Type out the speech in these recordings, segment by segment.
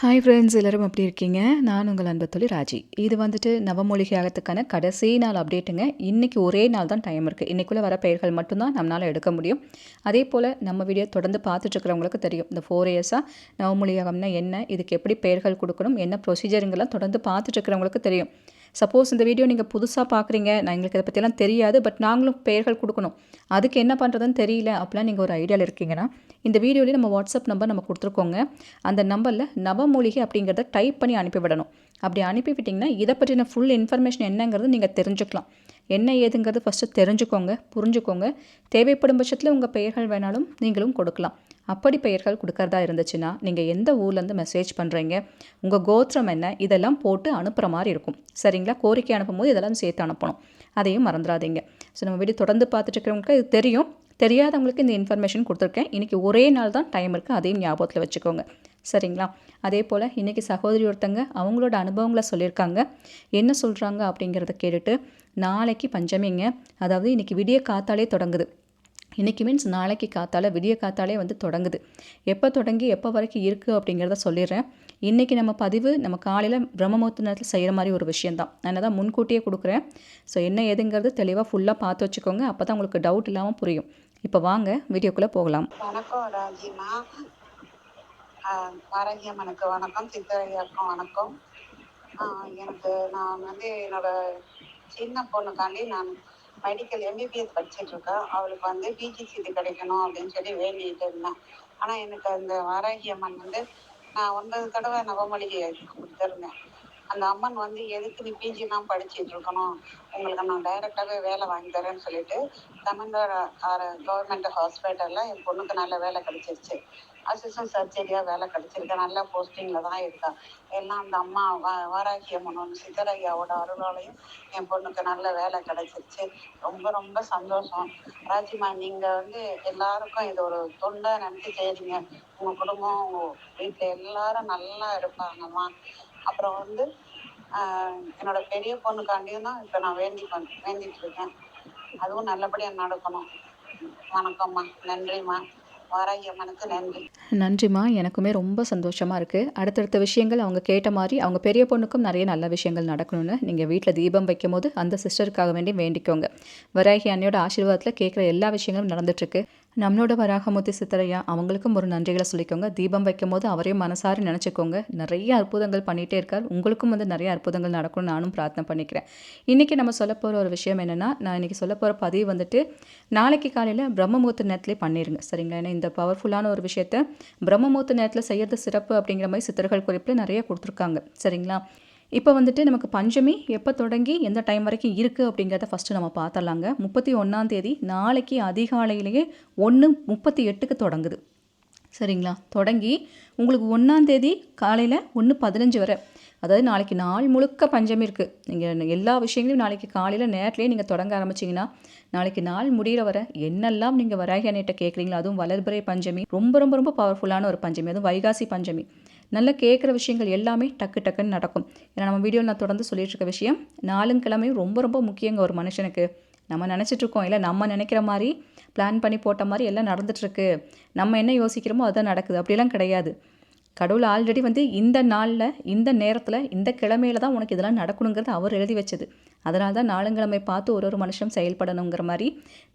Hi friends எல்லோரும் எப்படி இருக்கீங்க? நான் உங்கள் அன்பு தொழில் ராஜி. இது வந்துட்டு நவமொழிகை ஆகத்துக்கான கடைசி நாள் அப்டேட்டுங்க. இன்றைக்கி ஒரே நாள் தான் டைம் இருக்குது இன்றைக்குள்ளே வர பெயர்கள் மட்டும்தான் நம்மளால் எடுக்க முடியும். அதே போல் நம்ம வீடியோ தொடர்ந்து பார்த்துட்ருக்கிறவங்களுக்கு தெரியும். இந்த ஃபோர் இயர்ஸாக நவமொழியாகம்னா என்ன? இதுக்கு எப்படி பெயர்கள் கொடுக்கணும்? என்ன ப்ரொசீஜருங்கெல்லாம் தொடர்ந்து பார்த்துட்ருக்கிறவங்களுக்கு தெரியும். சப்போஸ் இந்த வீடியோ நீங்கள் புதுசாக பார்க்குறீங்க நான் எங்களுக்கு இதை பற்றிலாம் தெரியாது பட் நாங்களும் பெயர்கள் கொடுக்கணும். அதுக்கு என்ன பண்ணுறதுன்னு தெரியல அப்படிலாம் நீங்கள் ஒரு ஐடியாவில் இருக்கீங்கன்னா இந்த வீடியோலேயே நம்ம வாட்ஸ்அப் நம்பர் நம்ம கொடுத்துருக்கோங்க. அந்த நம்பரில் நவமூலிகை அப்படிங்கிறத டைப் பண்ணி அனுப்பிவிடணும் அப்படி அனுப்பிவிட்டிங்கன்னா இதை பற்றின ஃபுல் இன்ஃபர்மேஷன் என்னங்கிறது நீங்கள் தெரிஞ்சுக்கலாம். என்ன ஏதுங்கிறது ஃபஸ்ட்டு தெரிஞ்சுக்கோங்க புரிஞ்சுக்கோங்க. தேவைப்படும் பட்சத்தில் உங்கள் பெயர்கள் வேணாலும் நீங்களும் கொடுக்கலாம். அப்படி பெயர்கள் கொடுக்கறதா இருந்துச்சுன்னா நீங்கள் எந்த ஊர்லேருந்து மெசேஜ் பண்ணுறீங்க உங்கள் கோத்திரம் என்ன இதெல்லாம் போட்டு அனுப்புகிற மாதிரி இருக்கும். சரிங்களா? கோரிக்கை அனுப்பும்போது இதெல்லாம் சேர்த்து அனுப்பணும். அதையும் மறந்துடாதீங்க. ஸோ நம்ம வீடியோ தொடர்ந்து பார்த்துட்டு இருக்கிறவங்களுக்கு இது தெரியும். தெரியாதவங்களுக்கு இந்த இன்ஃபர்மேஷன் கொடுத்துருக்கேன். இன்றைக்கி ஒரே நாள் தான் டைம் இருக்குது அதையும் ஞாபகத்தில் வச்சுக்கோங்க. சரிங்களா? அதே போல் இன்றைக்கி சகோதரி ஒருத்தங்க அவங்களோட அனுபவங்களை சொல்லியிருக்காங்க. என்ன சொல்கிறாங்க அப்படிங்கிறத கேட்டுட்டு நாளைக்கு பஞ்சமிங்க. அதாவது இன்றைக்கி விடிய காத்தாலே தொடங்குது. இன்றைக்கி மீன்ஸ் நாளைக்கு காத்தால விடிய காத்தாலே வந்து தொடங்குது. எப்போ தொடங்கி எப்போ வரைக்கும் இருக்குது அப்படிங்கிறத சொல்லிடுறேன். இன்றைக்கி நம்ம பதிவு நம்ம காலையில் பிரம்மமுகூர்த்த நேரத்தில் செய்கிற மாதிரி ஒரு விஷயந்தான் நான் தான் முன்கூட்டியே கொடுக்குறேன். ஸோ என்ன ஏதுங்கிறது தெளிவாக ஃபுல்லாக பார்த்து வச்சுக்கோங்க. அப்போ தான் உங்களுக்கு டவுட் இல்லாமல் புரியும். இப்போ வாங்க வீடியோக்குள்ளே போகலாம். வணக்கம் ராஜிமா. வணக்கம் வணக்கம் சித்தரையாக்கும் வணக்கம். எனக்கு நான் வந்து என்னோட சின்ன பொண்ணுக்காண்டி நான் மெடிக்கல் எம்பிபிஎஸ் படிச்சுட்டு இருக்கேன் அவளுக்கு வந்து பிஜி சீட்டு கிடைக்கணும் அப்படின்னு சொல்லி வேண்டிட்டு இருந்தேன். ஆனால் எனக்கு அந்த வாராகியம்மன் வந்து நான் ஒன்பது தடவை நவமளிகை கொடுத்துருந்தேன். அந்த அம்மன் வந்து எதுக்கு நீ பிஜிலாம் படிச்சுட்டு இருக்கணும்? உங்களுக்கு நான் டைரெக்டாகவே வேலை வாங்கி தரேன்னு சொல்லிட்டு தமிழ்நாடு கவர்மெண்ட் ஹாஸ்பிட்டலில் என் பொண்ணுக்கு நல்ல வேலை கிடைச்சிருச்சு. அசிஸ்டன்ட் சர்ஜரியாக வேலை கிடைச்சிருக்கு. நல்ல போஸ்டிங்கில் தான் இருக்கா. எல்லாம் அந்த அம்மா வ வாராகி அம்மன் சித்தரையாவோட அருளாலையும் என் பொண்ணுக்கு நல்ல வேலை கிடைச்சிருச்சு. ரொம்ப ரொம்ப சந்தோஷம். ராஜிமா நீங்கள் வந்து எல்லாருக்கும் இது ஒரு தொண்டை நினச்சி செய்றீங்க உங்கள் குடும்பம் உங்கள் வீட்டில் எல்லாரும் நல்லா இருப்பாங்கம்மா. அப்புறம் வந்து என்னோட பெரிய பொண்ணுக்காண்டியும் தான் இப்போ நான் வேண்டி வேண்டிட்டு இருக்கேன். அதுவும் நல்லபடியாக நடக்கணும். வணக்கம்மா. நன்றிம்மா. நன்றி. நன்றிம்மா. எனக்குமே ரொம்ப சந்தோஷமாக இருக்குது அடுத்தடுத்த விஷயங்கள் அவங்க கேட்ட மாதிரி அவங்க பெரிய பொண்ணுக்கும் நிறைய நல்ல விஷயங்கள் நடக்கணும்னு நீங்கள் வீட்டில் தீபம் வைக்கும் போது அந்த சிஸ்டருக்காக வேண்டி வேண்டிக்கோங்க. வராகி அன்னையோட ஆசீர்வாதத்தில் கேட்குற எல்லா விஷயங்களும் நடந்துட்டுருக்கு. நம்மளோட வராகமூர்த்தி சித்தரையா அவங்களுக்கும் ஒரு நன்றிகளை சொல்லிக்கோங்க. தீபம் வைக்கும் போது அவரையும் மனசாரி நினச்சிக்கோங்க. நிறைய அற்புதங்கள் பண்ணிகிட்டே இருக்கார். உங்களுக்கும் வந்து நிறைய அற்புதங்கள் நடக்கும்னு நானும் பிரார்த்தனை பண்ணிக்கிறேன். இன்றைக்கி நம்ம சொல்ல போகிற ஒரு விஷயம் என்னென்னா நான் இன்றைக்கி சொல்ல போகிற பதிவு வந்துட்டு நாளைக்கு காலையில் பிரம்மமூர்த்த நேரத்துலேயே பண்ணிடுங்க சரிங்களா? ஏன்னா இந்த பவர்ஃபுல்லான ஒரு விஷயத்தை பிரம்மமூர்த்த நேரத்தில் செய்கிறது சிறப்பு அப்படிங்கிற மாதிரி சித்தர்கள் குறிப்பில் நிறைய கொடுத்துருக்காங்க. சரிங்களா? இப்போ வந்துட்டு நமக்கு பஞ்சமி எப்போ தொடங்கி எந்த டைம் வரைக்கும் இருக்குது அப்படிங்கிறத ஃபஸ்ட்டு நம்ம பார்த்துடலாங்க முப்பத்தி ஒன்றாந்தேதி நாளைக்கு அதிகாலையிலேயே ஒன்று முப்பத்தி எட்டுக்கு தொடங்குது. சரிங்களா? தொடங்கி உங்களுக்கு ஒன்றாந்தேதி காலையில் ஒன்று பதினஞ்சு வரை. அதாவது நாளைக்கு நாள் முழுக்க பஞ்சமி இருக்குது நீங்கள் எல்லா விஷயங்களையும் நாளைக்கு காலையில் நேரத்துலேயே நீங்கள் தொடங்க ஆரம்பிச்சிங்கன்னா நாளைக்கு நாள் முடிகிற வர என்னெல்லாம் நீங்கள் வராகி அன்னிட்ட கேட்குறீங்களோ அதுவும் வளர்பிறை பஞ்சமி ரொம்ப ரொம்ப ரொம்ப பவர்ஃபுல்லான ஒரு பஞ்சமி அதுவும் வைகாசி பஞ்சமி. நல்லா கேட்குற விஷயங்கள் எல்லாமே டக்கு டக்குன்னு நடக்கும். ஏன்னா நம்ம வீடியோவில் நான் தொடர்ந்து சொல்லிட்டு இருக்க விஷயம் நாளும் கிழமையும் ரொம்ப ரொம்ப முக்கியங்க ஒரு மனுஷனுக்கு. நம்ம நினச்சிட்ருக்கோம் இல்லை நம்ம நினைக்கிற மாதிரி பிளான் பண்ணி போட்ட மாதிரி எல்லாம் நடந்துகிட்ருக்கு நம்ம என்ன யோசிக்கிறோமோ அதுதான் நடக்குது. அப்படிலாம் கிடையாது. கடவுள் ஆல்ரெடி வந்து இந்த நாளில் இந்த நேரத்தில் இந்த கிழமையில தான் உனக்கு இதெல்லாம் நடக்கணுங்கிறது அவர் எழுதி வச்சது. அதனால தான் நாளுங்கிழமை பார்த்து ஒரு ஒரு மனுஷன் செயல்படணுங்கிற மாதிரி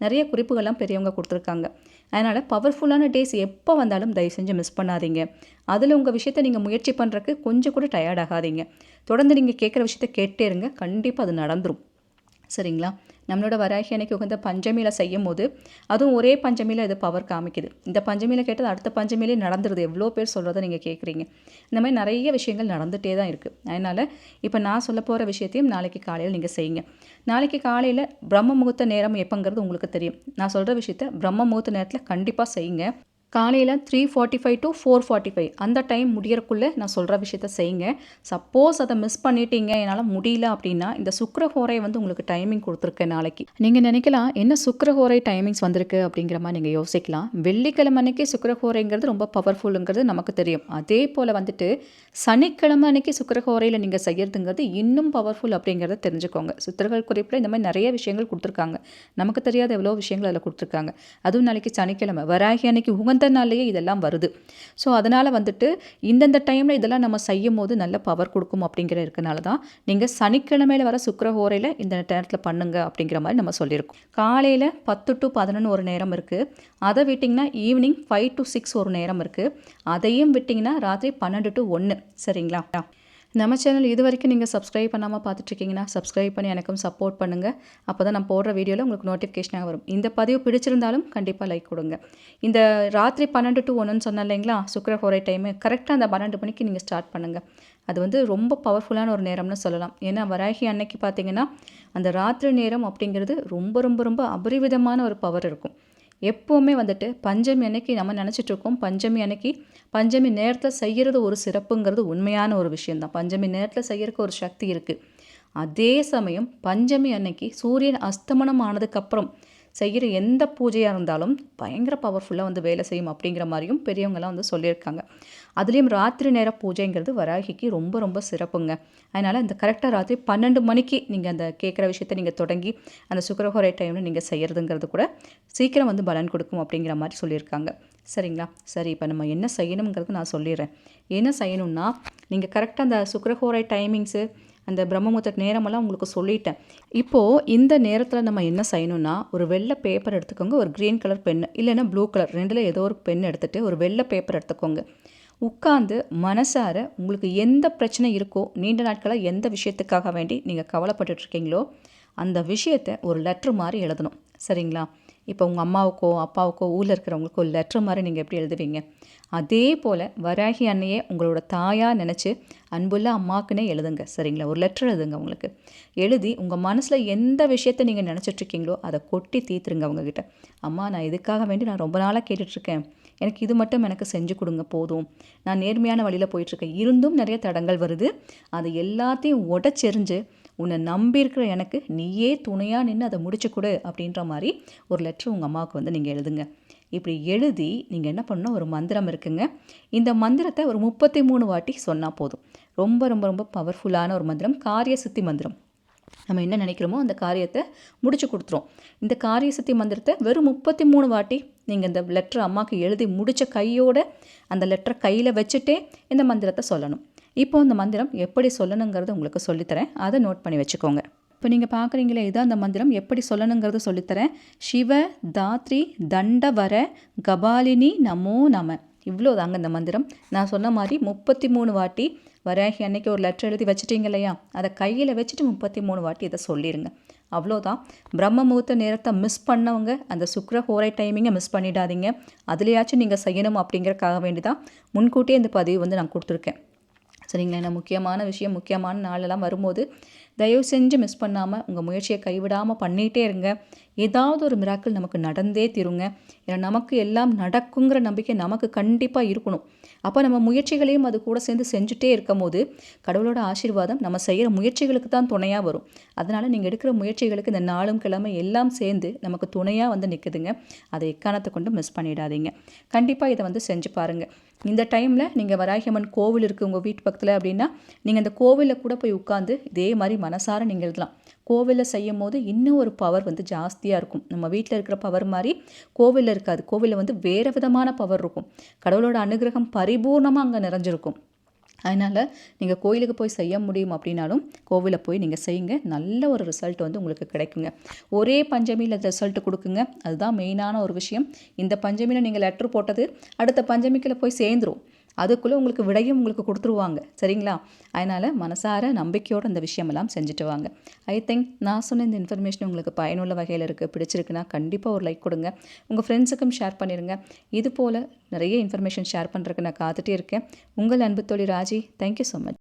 நிறைய குறிப்புகள்லாம் பெரியவங்க கொடுத்துருக்காங்க. அதனால் பவர்ஃபுல்லான டேஸ் எப்போ வந்தாலும் தயவு செஞ்சு மிஸ் பண்ணாதீங்க. அதில் உங்கள் விஷயத்தை நீங்கள் முயற்சி பண்ணுறக்கு கொஞ்சம் கூட டயர்ட் ஆகாதீங்க. தொடர்ந்து நீங்கள் கேட்குற விஷயத்த கேட்டே இருங்க. கண்டிப்பாக அது நடந்துடும் சரிங்களா? நம்மளோட வராகி அன்னைக்கு உகந்த பஞ்சமியில் செய்யும் போது அதுவும் ஒரே பஞ்சமியில் இது பவர் காமிக்குது. இந்த பஞ்சமியில் கேட்டது அடுத்த பஞ்சமியிலே நடந்துருது. எவ்வளோ பேர் சொல்கிறத நீங்கள் கேட்குறீங்க இந்த மாதிரி நிறைய விஷயங்கள் நடந்துகிட்டே தான் இருக்குது அதனால் இப்போ நான் சொல்ல போகிற விஷயத்தையும் நாளைக்கு காலையில் நீங்கள் செய்யுங்க. நாளைக்கு காலையில் பிரம்ம முகூர்த்த நேரம் எப்போங்கிறது உங்களுக்கு தெரியும். நான் சொல்கிற விஷயத்த பிரம்ம முகூர்த்த நேரத்தில் கண்டிப்பாக செய்யுங்க. காலையில் three forty five to four forty five அந்த டைம் முடியறக்குள்ளே நான் சொல்கிற விஷயத்த செய்யுங்க. சப்போஸ் அதை மிஸ் பண்ணிட்டீங்க என்னால் முடியல அப்படின்னா இந்த சுக்கரஹோரை வந்து உங்களுக்கு டைமிங் கொடுத்துருக்கேன் நாளைக்கு. நீங்கள் நினைக்கலாம் என்ன சுக்கரஹோரை டைமிங்ஸ் வந்திருக்கு அப்படிங்கிற மாதிரி நீங்கள் யோசிக்கலாம். வெள்ளிக்கிழமை அன்னைக்கு சுக்கரஹோரைங்கிறது ரொம்ப பவர்ஃபுல்லுங்கிறது நமக்கு தெரியும். அதே போல் வந்துட்டு சனிக்கிழமை அன்னைக்கு சுக்கரஹோரையில் நீங்கள் செய்யறதுங்கிறது இன்னும் பவர்ஃபுல் அப்படிங்கிறத தெரிஞ்சுக்கோங்க. சுத்திரர்கள் குறிப்பில் இந்த மாதிரி நிறைய விஷயங்கள் கொடுத்துருக்காங்க. நமக்கு தெரியாத எவ்வளோ விஷயங்கள் அதில் கொடுத்துருக்காங்க. அதுவும் நாளைக்கு சனிக்கிழமை. வராகி அன்னைக்கு உகந்த அந்த நாள்லேயே இதெல்லாம் வருது. ஸோ அதனால் வந்துட்டு இந்தந்த டைமில் இதெல்லாம் நம்ம செய்யும் போது நல்ல பவர் கொடுக்கும் அப்படிங்கிற இருக்கனால தான் நீங்கள் சனிக்கிழமையில் வர சுக்கரஹோரையில் இந்த நேரத்தில் பண்ணுங்க அப்படிங்கிற மாதிரி நம்ம சொல்லியிருக்கோம். காலையில் பத்து டு பதினொன்று ஒரு நேரம் இருக்குது அதை விட்டிங்கன்னா ஈவினிங் ஃபைவ் டு சிக்ஸ் ஒரு நேரம் இருக்குது அதையும் விட்டிங்கன்னா ராத்திரி பன்னெண்டு டு ஒன்று சரிங்களா? நம்ம சேனல் இது வரைக்கும் நீங்கள் சப்ஸ்கிரைப் பண்ணாமல் பார்த்துட்ருக்கீங்கன்னா சப்ஸ்கிரைப் பண்ணி எனக்கும் சப்போர்ட் பண்ணுங்கள் அப்போ தான் நான் போடுற வீடியோவில் உங்களுக்கு நோட்டிஃபிகேஷனாக வரும். இந்த பதிவு பிடிச்சிருந்தாலும் கண்டிப்பாக லைக் கொடுங்க. இந்த ராத்திரி பன்னெண்டு டு ஒன்றுன்னு சொன்னேன் இல்லைங்களா? சுக்கர ஹோரை டைமு கரெக்டாக அந்த பன்னெண்டு மணிக்கு நீங்கள் ஸ்டார்ட் பண்ணுங்கள் அது வந்து ரொம்ப பவர்ஃபுல்லான ஒரு நேரம்னு சொல்லலாம். ஏன்னா வராகி அன்னைக்கு பார்த்தீங்கன்னா அந்த ராத்திரி நேரம் அப்படிங்கிறது ரொம்ப ரொம்ப ரொம்ப அபரிவிதமான ஒரு பவர் இருக்கும். எப்போவுமே வந்துட்டு பஞ்சமி அன்னைக்கு நம்ம நினச்சிட்ருக்கோம். பஞ்சமி அன்னைக்கு பஞ்சமி நேரத்தில் செய்கிறது ஒரு சிறப்புங்கிறது உண்மையான ஒரு விஷயந்தான் பஞ்சமி நேரத்தில் செய்யறதுக்கு ஒரு சக்தி இருக்குது அதே சமயம் பஞ்சமி அன்னைக்கு சூரியன் அஸ்தமனம் ஆனதுக்கப்புறம் செய்கிற எந்த பூஜையாக இருந்தாலும் பயங்கர பவர்ஃபுல்லாக வந்து வேலை செய்யும் அப்படிங்கிற மாதிரியும் பெரியவங்களாம் வந்து சொல்லியிருக்காங்க. அதுலேயும் ராத்திரி நேர பூஜைங்கிறது வராகிக்கு ரொம்ப ரொம்ப சிறப்புங்க. அதனால் இந்த கரெக்டாக ராத்திரி பன்னெண்டு மணிக்கு நீங்கள் அந்த கேட்குற விஷயத்தை நீங்கள் தொடங்கி அந்த சுக்கரஹோரை டைமில் நீங்கள் செய்கிறதுங்கிறது கூட சீக்கிரம் வந்து பலன் கொடுக்கும் அப்படிங்கிற மாதிரி சொல்லியிருக்காங்க. சரிங்களா? சரி இப்போ நம்ம என்ன செய்யணுங்கிறது நான் சொல்லிடுறேன். என்ன செய்யணும்னா நீங்கள் கரெக்டாக அந்த சுக்கரஹோரை டைமிங்ஸு அந்த பிரம்மமுத்த நேரமெல்லாம் உங்களுக்கு சொல்லிட்டேன். இப்போது இந்த நேரத்தில் நம்ம என்ன செய்யணும்னா ஒரு வெள்ளை பேப்பர் எடுத்துக்கோங்க. ஒரு க்ரீன் கலர் பென் இல்லைன்னா ப்ளூ கலர் ரெண்டில் ஏதோ ஒரு பென் எடுத்துகிட்டு ஒரு வெள்ளை பேப்பர் எடுத்துக்கோங்க. உட்காந்து மனசார உங்களுக்கு எந்த பிரச்சனை இருக்கோ நீண்ட நாட்களாக எந்த விஷயத்துக்காக வேண்டி நீங்கள் கவலைப்பட்டுட்ருக்கீங்களோ அந்த விஷயத்தை ஒரு லெட்ரு மாதிரி எழுதணும். சரிங்களா? இப்போ உங்கள் அம்மாவுக்கோ அப்பாவுக்கோ ஊரில் இருக்கிறவங்களுக்கோ லெட்ரு மாதிரி நீங்கள் எப்படி எழுதுவீங்க? அதே போல் வராகி அன்னையே உங்களோட தாயாக நினச்சி அன்புள்ள அம்மாக்குன்னே எழுதுங்க. சரிங்களா? ஒரு லெட்ரு எழுதுங்க உங்களுக்கு. எழுதி உங்கள் மனசில் எந்த விஷயத்தை நீங்கள் நினச்சிட்ருக்கீங்களோ அதை கொட்டி தீத்துருங்க அவங்கக்கிட்ட அம்மா நான் இதுக்காக வேண்டி நான் ரொம்ப நாளாக கேட்டுட்ருக்கேன். எனக்கு இது மட்டும் எனக்கு செஞ்சு கொடுங்க போதும். நான் நேர்மையான வழியில் போயிட்டுருக்கேன் இருந்தும் நிறைய தடங்கள் வருது. அது எல்லாத்தையும் உடச்செறிஞ்சு உன்னை நம்பியிருக்கிற எனக்கு நீயே துணையாக நின்று அதை முடிச்சு கொடு அப்படின்ற மாதிரி ஒரு லெட்ரு உங்கள் அம்மாவுக்கு வந்து நீங்கள் எழுதுங்க. இப்படி எழுதி நீங்கள் என்ன பண்ணணும்? ஒரு மந்திரம் இருக்குங்க. இந்த மந்திரத்தை ஒரு முப்பத்தி மூணு வாட்டி சொன்னால் போதும். ரொம்ப ரொம்ப ரொம்ப பவர்ஃபுல்லான ஒரு மந்திரம். காரிய சித்தி மந்திரம். நம்ம என்ன நினைக்கிறோமோ அந்த காரியத்தை முடிச்சு கொடுத்துரும். இந்த காரிய சித்தி மந்திரத்தை வெறும் முப்பத்தி மூணு வாட்டி நீங்கள் இந்த லெட்டர் அம்மாவுக்கு எழுதி முடித்த கையோட அந்த லெட்டரை கையில் வச்சுட்டே இந்த மந்திரத்தை சொல்லணும். இப்போ அந்த மந்திரம் எப்படி சொல்லணுங்கிறது உங்களுக்கு சொல்லித்தரேன். அதை நோட் பண்ணி வச்சுக்கோங்க. இப்போ நீங்கள் பார்க்குறீங்களே இதான் அந்த மந்திரம். எப்படி சொல்லணுங்கிறத சொல்லித்தரேன். சிவ தாத்ரி தண்டவர கபாலினி நமோ நம. இவ்வளோ தாங்க இந்த மந்திரம். நான் சொன்ன மாதிரி முப்பத்தி மூணு வாட்டி வராகி அன்னைக்கு ஒரு லெட்டர் எழுதி வச்சுட்டீங்க இல்லையா? அதை கையில் வச்சுட்டு முப்பத்தி மூணு வாட்டி இதை சொல்லிடுங்க அவ்வளோதான். பிரம்ம முகூர்த்த நேரத்தை மிஸ் பண்ணவங்க அந்த சுக்கர ஹோரை டைமிங்கை மிஸ் பண்ணிடாதீங்க. அதுலேயாச்சும் நீங்கள் செய்யணும் அப்படிங்கிறக்காக வேண்டி தான் முன்கூட்டியே இந்த பதிவு வந்து நான் கொடுத்துருக்கேன். சரிங்களா? முக்கியமான விஷயம் முக்கியமான நாளெல்லாம் வரும்போது தயவு செஞ்சு மிஸ் பண்ணாமல் உங்கள் முயற்சியை கைவிடாமல் பண்ணிகிட்டே இருங்க. ஏதாவது ஒரு மிராக்கள் நமக்கு நடந்தே தீருங்க. ஏன்னா நமக்கு எல்லாம் நடக்குங்கிற நம்பிக்கை நமக்கு கண்டிப்பாக இருக்கணும். அப்போ நம்ம முயற்சிகளையும் அது கூட சேர்ந்து செஞ்சுட்டே இருக்கும் போது கடவுளோட ஆசீர்வாதம் நம்ம செய்கிற முயற்சிகளுக்கு தான் துணையாக வரும். அதனால் நீங்கள் எடுக்கிற முயற்சிகளுக்கு இந்த நாளும் கிழமை எல்லாம் சேர்ந்து நமக்கு துணையாக வந்து நிற்குதுங்க அதை எக்காரணத்தை கொண்டு மிஸ் பண்ணிடாதீங்க. கண்டிப்பாக இதை வந்து செஞ்சு பாருங்கள் இந்த டைமில் நீங்கள் வராகியம்மன் கோவில் இருக்குது உங்கள் வீட்டு பக்கத்தில் அப்படின்னா நீங்கள் அந்த கோவிலில் கூட போய் உட்காந்து இதே மாதிரி மனசார நீங்கள் எழுதலாம். கோவிலில் செய்யும் போது இன்னும் ஒரு பவர் வந்து ஜாஸ்தியாக இருக்கும். நம்ம வீட்டில் இருக்கிற பவர் மாதிரி கோவிலில் இருக்காது. கோவிலில் வந்து வேறு விதமான பவர் இருக்கும். கடவுளோட அனுகிரகம் பரிபூர்ணமாக அங்கே நிறைஞ்சிருக்கும். அதனால் நீங்கள் கோயிலுக்கு போய் செய்ய முடியும் அப்படின்னாலும் கோவிலில் போய் நீங்கள் செய்யுங்க. நல்ல ஒரு ரிசல்ட் வந்து உங்களுக்கு கிடைக்குங்க. ஒரே பஞ்சமியில் ரிசல்ட் கொடுக்குங்க. அதுதான் மெயினான ஒரு விஷயம். இந்த பஞ்சமியில் நீங்கள் லெட்ரு போட்டது அடுத்த பஞ்சமிக்கில் போய் சேர்ந்துரும். அதுக்குள்ளே உங்களுக்கு விடையும் உங்களுக்கு கொடுத்துருவாங்க. சரிங்களா? அதனால் மனசார நம்பிக்கையோடு அந்த விஷயமெல்லாம் செஞ்சுட்டு வாங்க. ஐ திங்க் நான் சொன்ன இந்த இன்ஃபர்மேஷன் உங்களுக்கு பயனுள்ள வகையில் இருக்குது பிடிச்சிருக்குன்னா கண்டிப்பாக ஒரு லைக் கொடுங்க. உங்கள் ஃப்ரெண்ட்ஸுக்கும் ஷேர் பண்ணிடுங்க இது போல் நிறைய இன்ஃபர்மேஷன் ஷேர் பண்ணுறதுக்கு நான் காத்துட்டே இருக்கேன். உங்கள் அன்பு தோழி ராஜி தேங்க்யூ ஸோ மச்